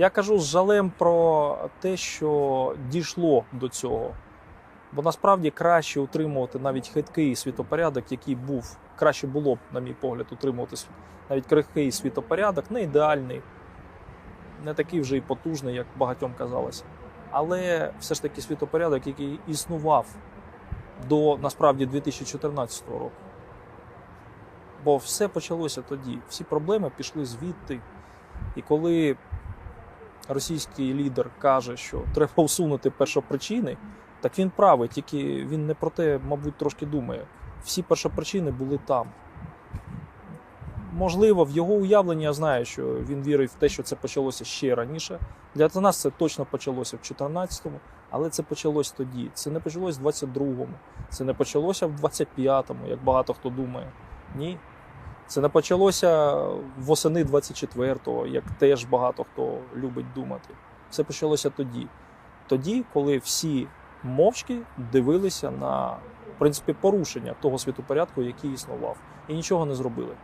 Я кажу з жалем про те, що дійшло до цього. Бо насправді краще утримувати навіть хиткий світопорядок, який був. Краще було б, на мій погляд, утримувати навіть крихкий світопорядок, не ідеальний, не такий вже і потужний, як багатьом казалося. Але все ж таки світопорядок, який існував до насправді 2014 року. Бо все почалося тоді. Всі проблеми пішли звідти. І коли російський лідер каже, що треба усунути першопричини, так він правий, тільки він не про те, мабуть, трошки думає. Всі першопричини були там. Можливо, в його уявленні я знаю, що він вірив в те, що це почалося ще раніше. Для нас це точно почалося в 14-му, але це почалось тоді. Це не почалось в 22-му, це не почалося в 25-му, як багато хто думає. Ні. Це не почалося восени 24-го, як теж багато хто любить думати. Це почалося тоді. Тоді, коли всі мовчки дивилися на в принципі, порушення того світопорядку, який існував, і нічого не зробили.